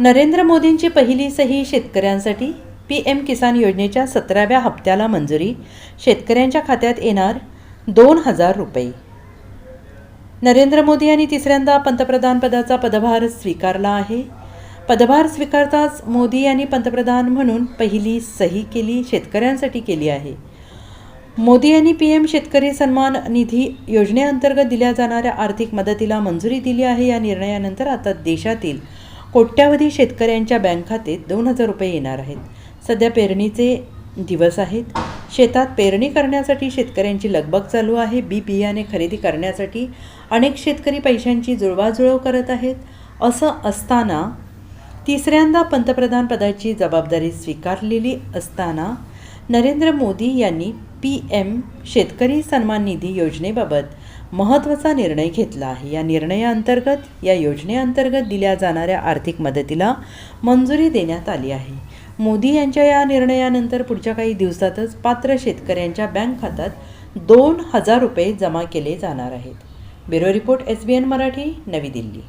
नरेंद्र मोदींची पहिली सही शेतकऱ्यांसाठी पी एम किसान योजनेच्या सतराव्या हप्त्याला मंजुरी शेतकऱ्यांच्या खात्यात येणार दोन हजार रुपये. नरेंद्र मोदी यांनी तिसऱ्यांदा पंतप्रधानपदाचा पदभार स्वीकारला आहे. पदभार स्वीकारताच मोदी यांनी पंतप्रधान म्हणून पहिली सही केली शेतकऱ्यांसाठी केली आहे. मोदी यांनी पी एम शेतकरी सन्मान निधी योजनेअंतर्गत दिल्या जाणाऱ्या आर्थिक मदतीला मंजुरी दिली आहे या निर्णयानंतर आता देशातील कोट्यावधी शेतकऱ्यांच्या बँक खात्यात दोन हजार रुपये येणार आहेत. सध्या पेरणीचे दिवस आहेत. शेतात पेरणी करण्यासाठी शेतकऱ्यांची लगबग चालू आहे. बी बियाणे खरेदी करण्यासाठी अनेक शेतकरी पैशांची जुळवाजुळव करत आहेत. असं असताना तिसऱ्यांदा पंतप्रधान पदाची जबाबदारी स्वीकारलेली असताना नरेंद्र मोदी यांनी पी एम शेतकरी सन्मान निधी योजनेबाबत महत्त्वाचा निर्णय घेतला. आहे या निर्णयाअंतर्गत या योजनेअंतर्गत दिल्या जाणाऱ्या आर्थिक मदतीला मंजुरी देण्यात आली आहे. मोदी यांच्या या निर्णयानंतर पुढच्या काही दिवसातच पात्र शेतकऱ्यांच्या बँक खात्यात दोन हजार रुपये जमा केले जाणार आहेत. Bureau report S B N Marathi नवी दिल्ली.